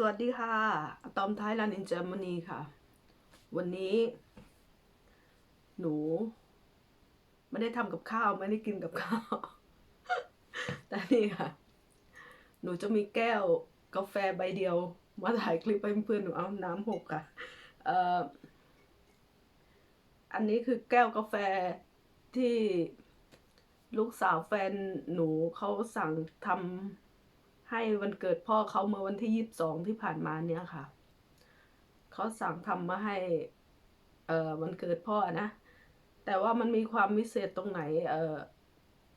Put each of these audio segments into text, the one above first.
สวัสดีค่ะอะตอมไทยแลนด์อินเจอร์มนีค่ะ วันนี้ หนู ไม่ได้ทำกับข้าว ไม่ได้กินกับข้าว แต่นี่ค่ะ หนูจะมีแก้วกาแฟใบเดียว มาถ่ายคลิปให้เพื่อนหนูเอาน้ำหกค่ะเอ่ออันนี้คือแก้วกาแฟที่ลูกสาวแฟนหนูเขาสั่งทำ ให้วันเกิดพ่อเขาเมื่อวันที่ยี่สิบสองที่ผ่านมาเนี่ยค่ะ เขาสั่งทำมาให้ เอ่อวันเกิดพ่อนะ แต่ว่ามันมีความพิเศษตรงไหน เอ่อ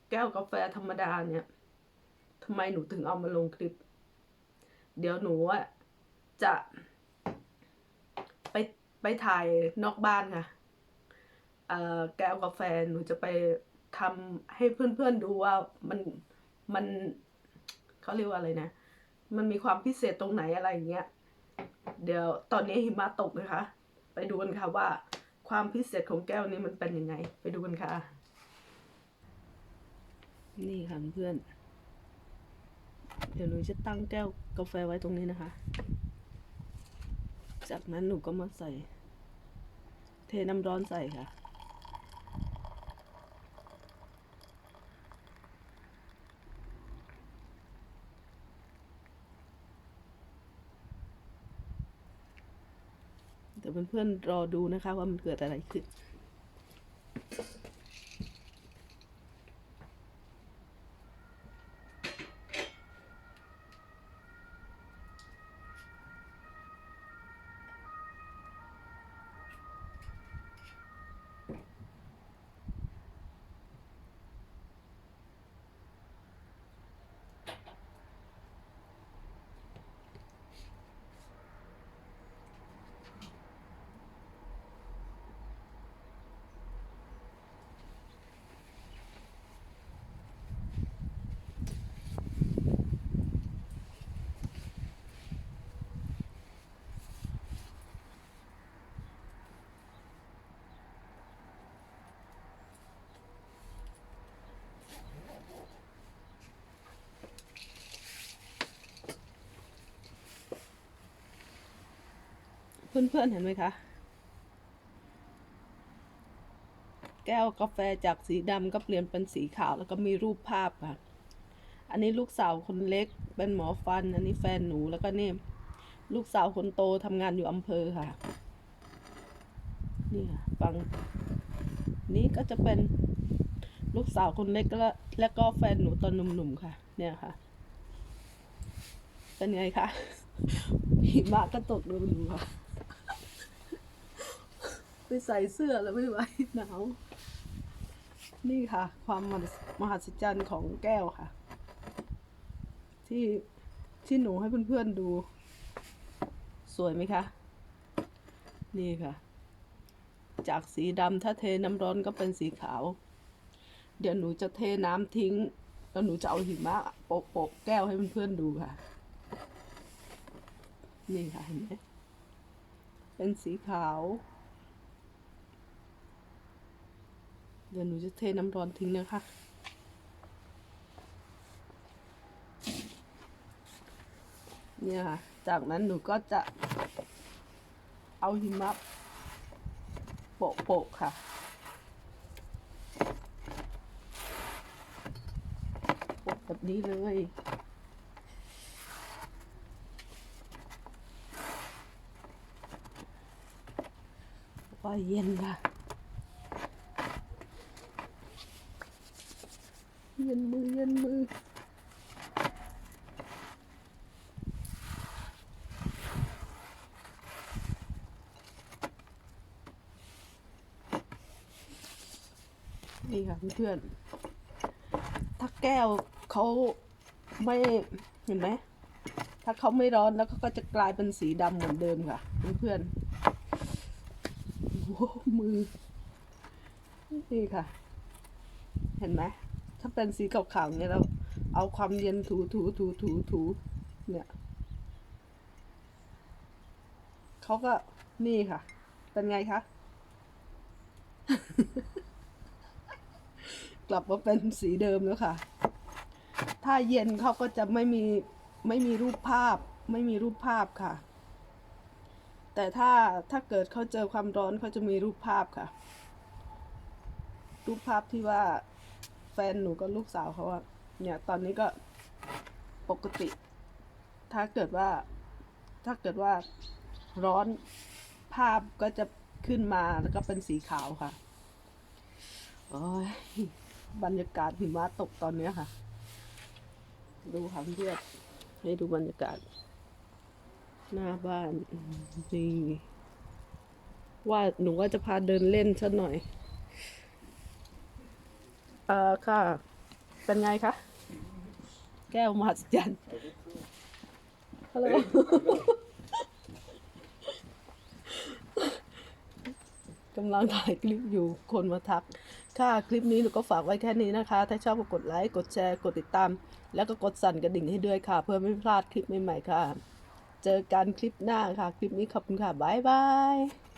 แก้วกาแฟธรรมดาเนี่ยทำไมหนูถึงเอามาลงคลิป เดี๋ยวหนูอะจะไปไปถ่ายนอกบ้านค่ะ เอ่อแก้วกาแฟหนูจะไปทำให้เพื่อนๆดูว่ามันมัน เขาเรียกว่าอะไรนะ มันมีความพิเศษตรงไหนอะไรอย่างเงี้ย เดี๋ยวตอนนี้หิมะตกนะคะ ไปดูกันค่ะว่า ความพิเศษของแก้วนี้มันเป็นยังไง ไปดูกันค่ะ นี่ค่ะเพื่อน เดี๋ยวหนูจะตั้งแก้วกาแฟไว้ตรงนี้นะคะ จากนั้นหนูก็มาใส่ เทน้ำร้อนใส่ค่ะ เดี๋ยวเพื่อนๆรอดูนะคะว่ามันเกิดอะไรขึ้น เพื่อนๆเห็นไหมคะ แก้วกาแฟจากสีดำก็เปลี่ยนเป็นสีขาวแล้วก็มีรูปภาพค่ะ อันนี้ลูกสาวคนเล็กเป็นหมอฟัน อันนี้แฟนหนูแล้วก็นี่ลูกสาวคนโตทำงานอยู่อำเภอค่ะ นี่ค่ะฟัง นี้ก็จะเป็นลูกสาวคนเล็กแล้วแล้วก็แฟนหนูตอนหนุ่มๆค่ะ เนี่ยค่ะ เป็นไงคะหิมะก็ตกดูหนูค่ะ ไปใส่เสื้อแล้วไม่ไหวหนาว นี่ค่ะ ความมหัศจรรย์ของแก้วค่ะ ที่ที่หนูให้เพื่อนๆดู สวยไหมคะ นี่ค่ะ จากสีดำถ้าเทน้ำร้อนก็เป็นสีขาว เดี๋ยวหนูจะเทน้ำทิ้ง แล้วหนูจะเอาหิมะโปะโปะแก้วให้เพื่อนๆดูค่ะ นี่ค่ะเห็นไหมเป็นสีขาว เดี๋ยวหนูจะเทน้ำร้อนทิ้งนะคะ เนี่ยค่ะ จากนั้นหนูก็จะเอาหิมะโปะโปะค่ะ โปะแบบนี้เลยว่าเย็นค่ะ เย็นมือเย็นมือ นี่ค่ะเพื่อนถ้าแก้วเขาไม่เห็นไหมถ้าเขาไม่ร้อนแล้วเขาก็จะกลายเป็นสีดำเหมือนเดิมค่ะเพื่อนโอ้มือนี่ค่ะ เห็นไหมถ้าเป็นสีขาวๆเนี่ยเราเอาความเย็นถูถูถูถูถูเนี่ยเขาก็นี่ค่ะ เป็นไงคะ กลับมาเป็นสีเดิมแล้วค่ะ ถ้าเย็นเขาก็จะไม่มีไม่มีรูปภาพ ไม่มีรูปภาพค่ะ แต่ถ้าถ้าเกิดเขาเจอความร้อนเขาจะมีรูปภาพค่ะ รูปภาพที่ว่าแฟนหนูกับลูกสาวเขาอะเนี่ยตอนนี้ก็ปกติ ถ้าเกิดว่า ถ้าเกิดว่าร้อนภาพก็จะขึ้นมาแล้วก็เป็นสีขาวค่ะ โอ้ย บรรยากาศหิมะตกตอนเนี้ยค่ะ ดูค่ะเพื่อนให้ดูบรรยากาศ หน้าบ้านนี่ว่าหนูว่าจะพาเดินเล่นสักหน่อย เอ่อค่ะ เป็นไงคะ แก้วมหัศจรรย์ฮัลโหลกำลังถ่ายคลิปอยู่คนมาทัก ค่ะ คลิปนี้หนูก็ฝากไว้แค่นี้นะคะ ถ้าชอบก็กดไลค์ กดแชร์ กดติดตาม แล้วก็กดสั่นกระดิ่งให้ด้วยค่ะ เพื่อไม่พลาดคลิปใหม่ๆค่ะ เจอกันคลิปหน้าค่ะ คลิปนี้ขอบคุณค่ะ บ๊ายบาย